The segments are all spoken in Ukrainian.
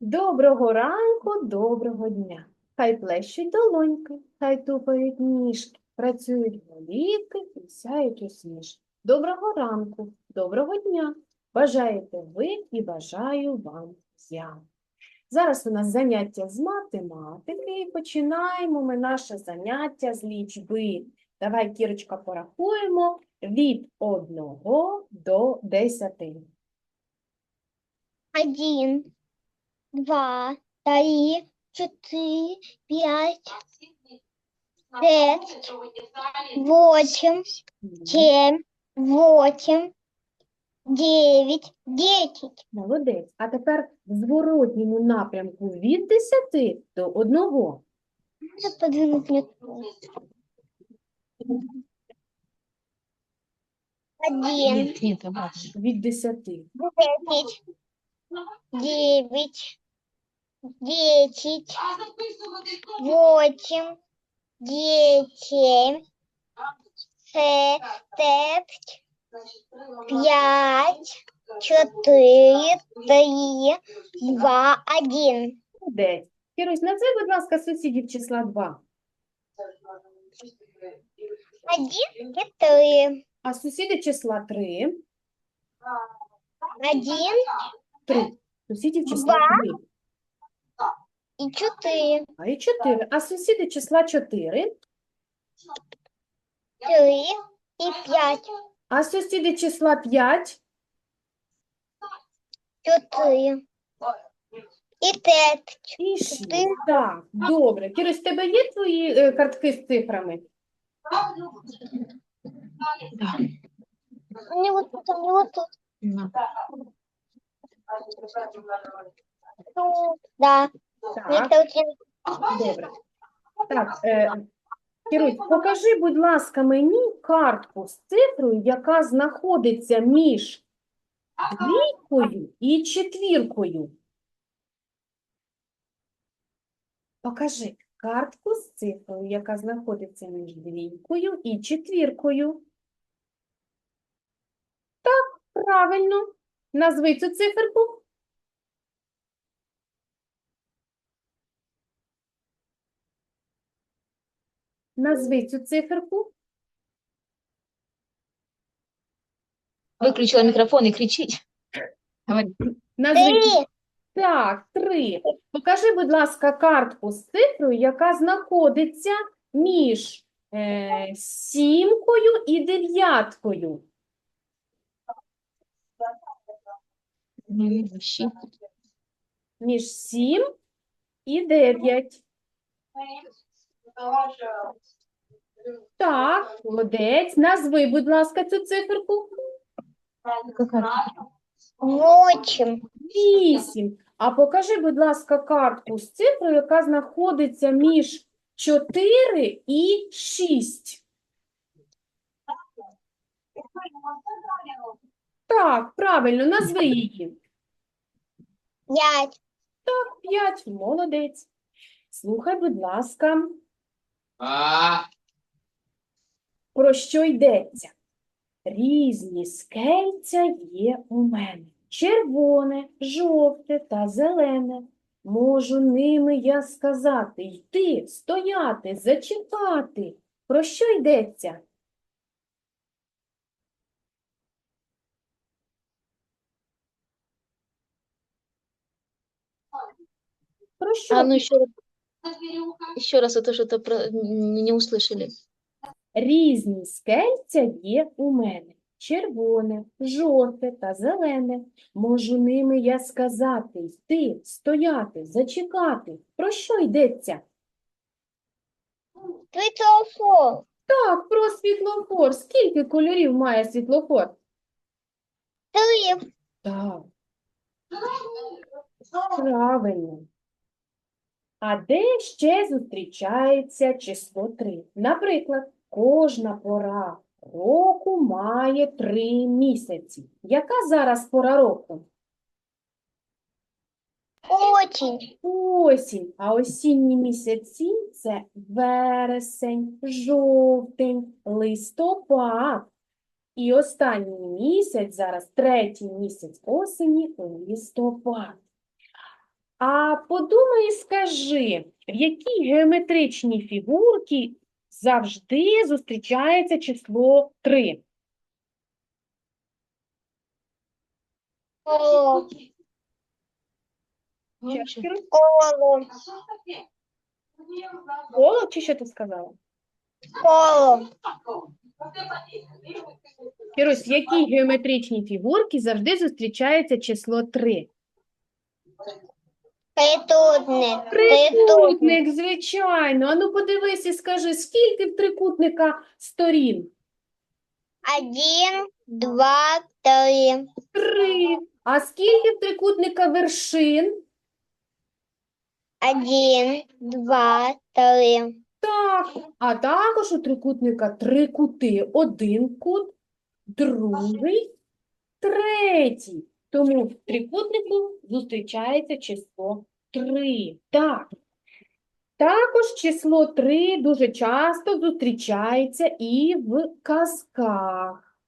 Доброго ранку, доброго дня. Хай плещуть долоньки, хай тупають ніжки, працюють голівки і сяють усмішки. Доброго ранку, доброго дня. Бажаєте ви і бажаю вам я. Зараз у нас заняття з математики і починаємо ми наше заняття з лічби. Давай, Кірочка, порахуємо від 1 до 10. Один, два, три, четыре, пять, шесть, восемь, семь, восемь, девять, десять. Молодець. А тепер в зворотньому напрямку від 10 до 1. Надо подвинуть мне. Один, Від 10. десять, девять, десять, восемь, девять, семь, шесть, пять, четыре, три, два, один. Молодець. Кірусь, назви, будь ласка, сусідів числа 2. Один и три. А сусіди числа 3. Один 3. Сусідів числа Два. 3. И четыре. А і 4. А сусіди числа 4. Три и пять. А сусіди числа 5. Четыре. И пять. І 6. Чотири. Так, добре. Кірусь, в тебе є твої е, картки з цифрами? Не вот тут, а не вот тут. Тут, Да. Так, добре. Так, е, Кірусь, покажи, будь ласка, мені картку з цифрою, яка знаходиться між двійкою і четвіркою. Покажи картку з цифрою, яка знаходиться між двійкою і четвіркою. Так, правильно. Назви цю циферку. Назви цю циферку. Виключила мікрофон і кричить. Назви Три. Так, три. Покажи, будь ласка, картку з цифрою, яка знаходиться між е, сімкою і дев'яткою. Між сім і дев'ять. Так, молодець. Назви, будь ласка, цю циферку. Яка Вісім. А покажи, будь ласка, картку з цифрою, яка знаходиться між 4 і 6. Так, правильно, назви її. Пять. 5, молодець. Слухай, будь ласка, про що йдеться? Різні скельця є у мене. Червоне, жовте та зелене. Можу ними я сказати, йти, стояти, зачекати. Про що йдеться? Про що? А ну раз. Еще раз, это что-то про... не услышали. Різні скельця є у мене. Червоне, жовте та зелене. Можу ними я сказати, йти, стояти, зачекати. Про що йдеться? Светофор. Так, про світлофор. Скільки кольорів має світлофор? Три. Так. Правильно. А де ще зустрічається число 3? Наприклад, кожна пора року має три місяці. Яка зараз пора року? Очень. Осінь. А осінні місяці це вересень, жовтень, листопад. І останній місяць, зараз третій місяць осені, листопад. А подумай і скажи, в якій геометричній фігурці завжди зустрічається число 3? Коло. Коло. Коло чи що ти сказала? Коло. Кірусь, в якій геометричній фігурці завжди зустрічається число 3? Трикутник. Трикутник. Звичайно. Ану подивись і скажи, скільки в трикутника сторін? Один, два, три. Три. А скільки в трикутника вершин? Один, два, три. Так. А також у трикутника три кути. Один кут, другий, третій. Тому в трикутнику зустрічається число 3. Так. Також число 3 дуже часто зустрічається і в казках.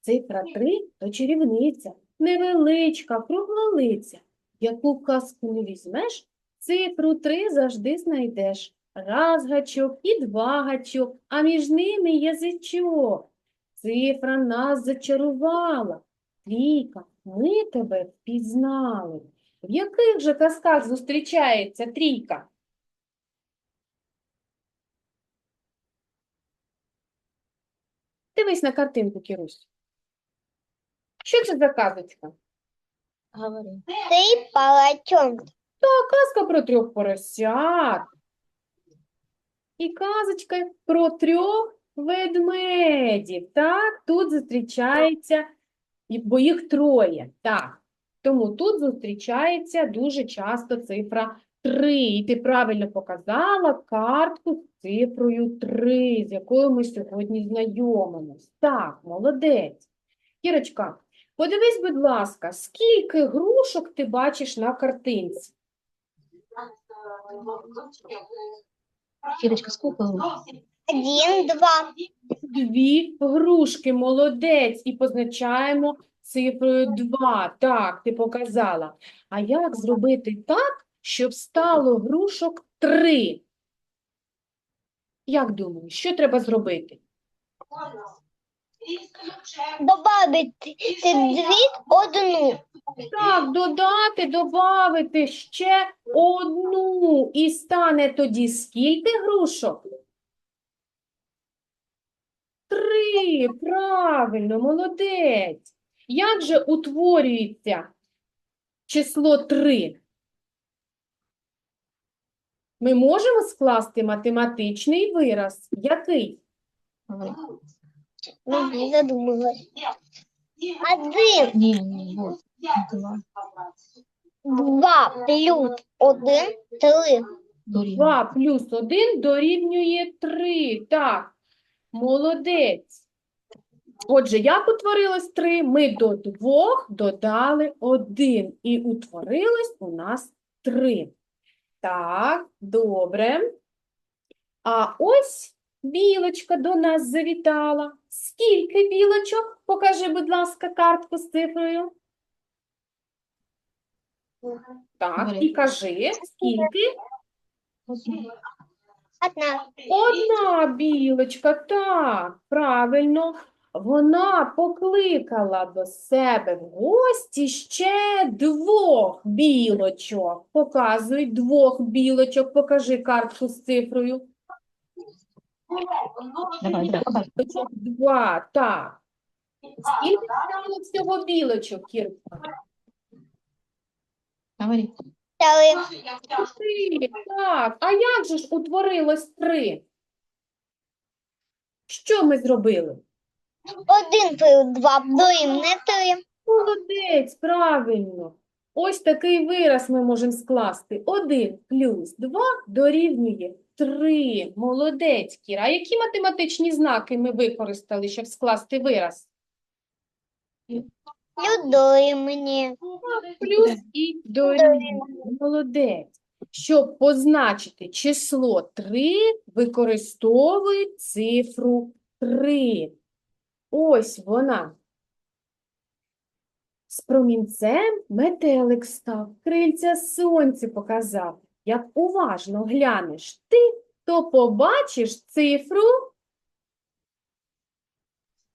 Цифра 3 – то чарівниця, невеличка, круглолиця. Яку казку візьмеш, цифру 3 завжди знайдеш. Раз гачок і два гачок, а між ними язичок. Цифра нас зачарувала. Трійка, ми тебе впізнали. В яких же казках зустрічається трійка? Дивись на картинку, Кірусь. Що це за казочка? Говори. Три поросенка. Казка про трьох поросят. І казочка про трьох ведмедів. Так, тут зустрічається, бо їх троє. Так. Тому тут зустрічається дуже часто цифра 3. І ти правильно показала картку з цифрою 3, з якою ми сьогодні знайомимось. Так, молодець. Кірочка, подивись, будь ласка, скільки грушок ти бачиш на картинці? Кирочка, сколько? Один, два. Дві грушки, молодець, і позначаємо цифрою 2. Так, ти показала. А як зробити так, щоб стало грушок 3? Як думаєш, що треба зробити? Добавить дві одну. Так, додати, додати ще одну. І стане тоді скільки грушок? Три. Правильно, молодець. Як же утворюється число три? Ми можемо скласти математичний вираз. Який? Ну, не задумалась. Один. Два. два плюс один, три. 2 плюс 1 дорівнює 3. Так, молодець. Отже, як утворилось 3? Ми до двох додали 1. І утворилось у нас 3. Так, добре. А ось білочка до нас завітала. Скільки білочок? Покажи, будь ласка, картку з цифрою. Так, і кажи, скільки? Одна. Одна білочка, так, правильно. Вона покликала до себе в гості ще двох білочок. Показуй двох білочок. Покажи картку з цифрою. Давай, давай. Білочок Два, так. Скільки стало всього білочок, Кірка? Говори. Три. Три, так. А як же ж утворилось три? Що ми зробили? Один плюс два дорівнює три. Молодець, правильно. Ось такий вираз ми можемо скласти. 1 плюс 2 дорівнює 3. Молодець, Кіра. А які математичні знаки ми використали, щоб скласти вираз? Плюс дорівнює. Плюс і дорівнює. Молодець. Щоб позначити число 3, використовують цифру 3. Ось вона. З промінцем метелик став, крильця сонцю показав. Як уважно глянеш ти, то побачиш цифру,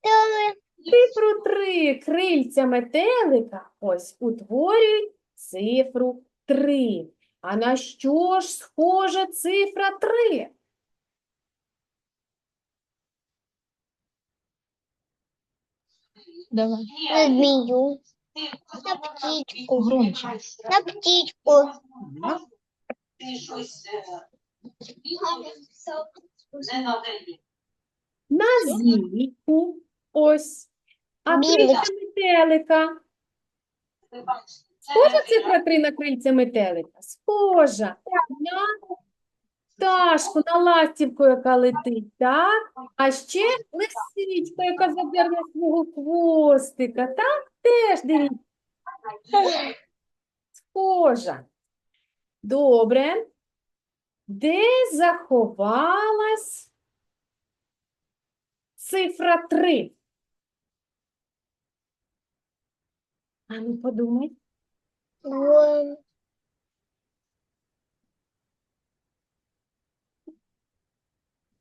Три. Цифру три. Крильця метелика ось утворюють цифру три. А на що ж схожа цифра три? Давай. На змію. На птичку. Громче. На птичку. Ти щось. На змійку ось. А крильця метелика. Схожа цифра 3 на крильця метелика? Схожа. На пташку, на ластівку, яка летить, так? А ще лисичка, яка задерла свого хвостика, так? Теж дивіться. Схожа. Добре. Де заховалась цифра 3? А ну подумай. Вон.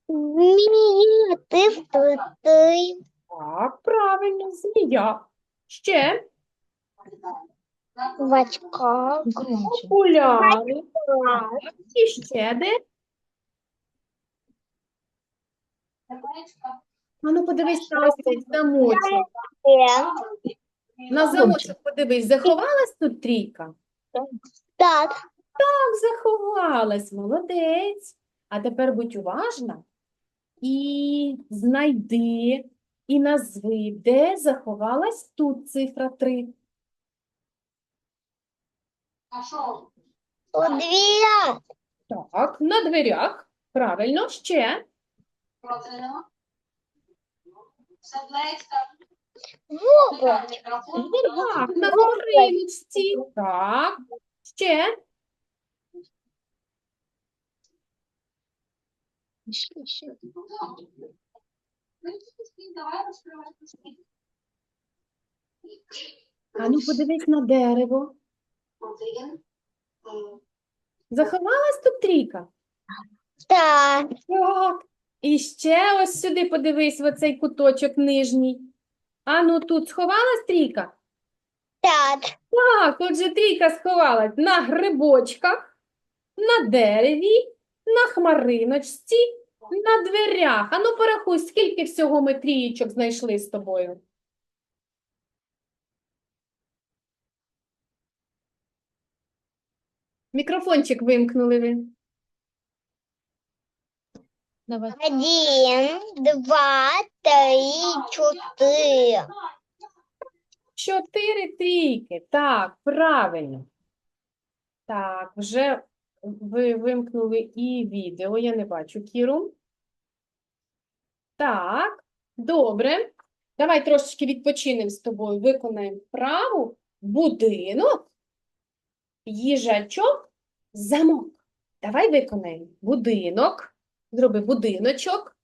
Змія, ти втратий. Так, правильно, змія. Ще В очках. Громче. окуляри. І ще де? А ну подивись на ось цей замочок. Е, На замочок подивись, заховалась тут трійка? Так. Так, заховалась, молодець. А тепер будь уважна і знайди і назви, де заховалась тут цифра 3. У дверях. Так, на дверях. Правильно, ще. Протримала? Сердечка. Вова. Так, на скориночці. Так, ще. А ну подивись на дерево. Заховалась тут трійка? Так. Так. І ще ось сюди подивись, в оцей куточок нижній. А ну тут сховалась трійка? Так. Так, отже, трійка сховалась на грибочках, на дереві, на хмариночці, на дверях. А ну порахуй, скільки всього ми трієчок знайшли з тобою? Мікрофончик вимкнули ви. Давай. Один, два, три, чотири. Чотири трійки. Так, правильно. Так, вже ви вимкнули і відео. Я не бачу Кіру. Так, добре. Давай трошечки відпочинемо з тобою. Виконаємо вправу. Будинок, їжачок, замок. Давай виконаємо. Будинок. Зроби будиночок.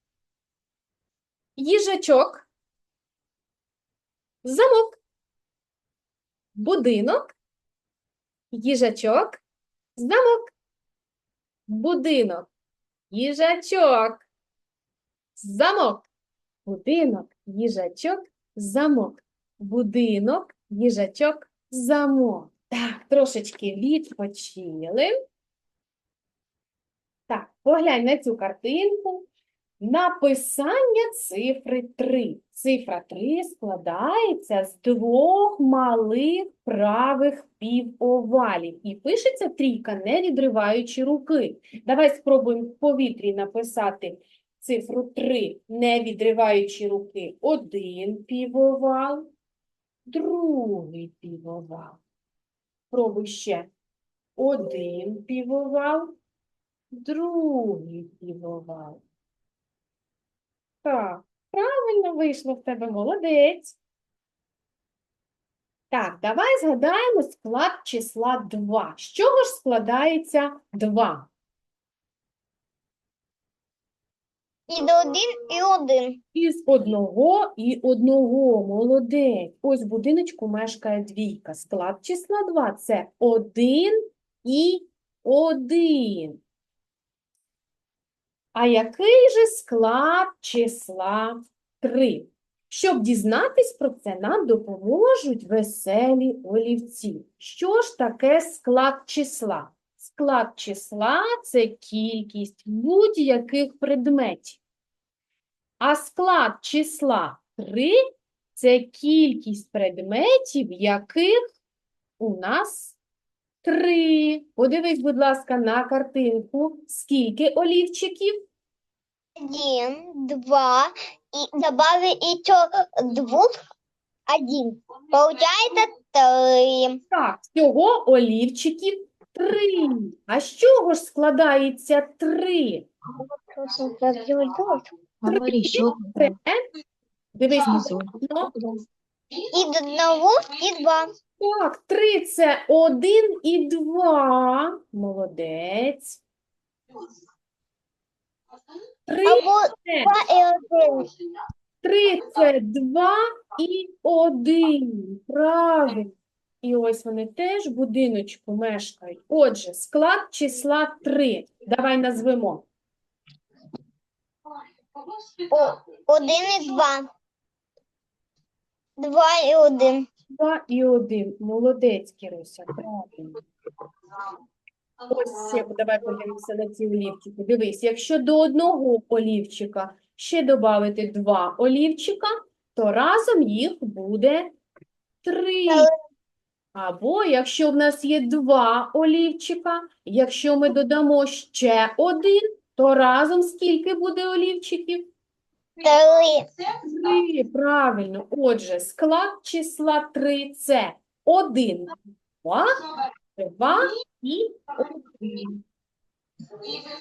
Їжачок. Замок. Будинок, їжачок, замок. Будинок, їжачок, замок. Будинок, їжачок, замок. Будинок, їжачок, замок. Так, трошечки відпочили. Поглянь на цю картинку. Написання цифри 3. Цифра 3 складається з двох малих правих півовалів. І пишеться трійка, не відриваючи руки. Давай спробуємо в повітрі написати цифру 3, не відриваючи руки. Один півовал, другий півовал. Пробуй ще. Один півовал, другий півовал. Так, правильно вийшло в тебе, молодець. Так, давай згадаємо склад числа 2. З чого ж складається 2? І до один, і один. Із одного і одного. Молодець. Ось в будиночку мешкає двійка. Склад числа 2 – це 1 і 1. А який же склад числа 3? Щоб дізнатись про це, нам допоможуть веселі олівці. Що ж таке склад числа? Склад числа – це кількість будь-яких предметів. А склад числа 3 – це кількість предметів, яких у нас 3. Подивись, будь ласка, на картинку. Скільки олівчиків? Один, два, и добавить еще двух, один. Получается три. Так, всього олівчиків 3. А з чого ж складається 3? Говори, що Це, дивись, ну, И до одного, и два. так, 3 – це 1 і 2. Молодець. 3 Або це два. Три це два і один. Правильно. І ось вони теж будиночку мешкають. Отже, склад числа 3. Давай назвемо. О, один і два. Два і один. 2 і 1. Молодець, Кіруся, правильно. Ось ще давай подивимося на ці олівчики. Дивись, якщо до одного олівчика ще додати два олівчика, то разом їх буде три. Або якщо в нас є два олівчика, якщо ми додамо ще один, то разом скільки буде олівчиків? Три. Три, правильно. Отже, склад числа 3 – це 1, 2, 2 і 1.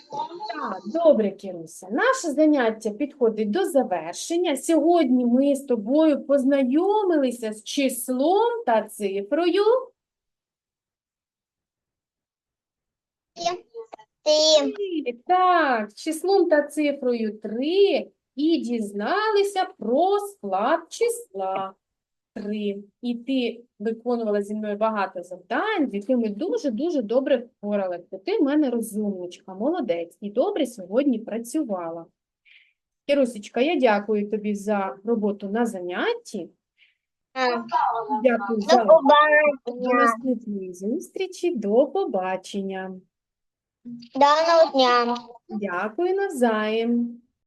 Так, добре, Кіруся. Наше заняття підходить до завершення. Сьогодні ми з тобою познайомилися з числом та цифрою. Три, Так, числом та цифрою 3 і дізналися про склад числа 3. І ти виконувала зі мною багато завдань, з якими дуже-дуже добре впоралася. Ти в мене розумничка, молодець і добре сьогодні працювала. Кірусечка, я дякую тобі за роботу на занятті. Дякую До за до наступної зустрічі. До побачення. Даного дня. Дякую навзаєм.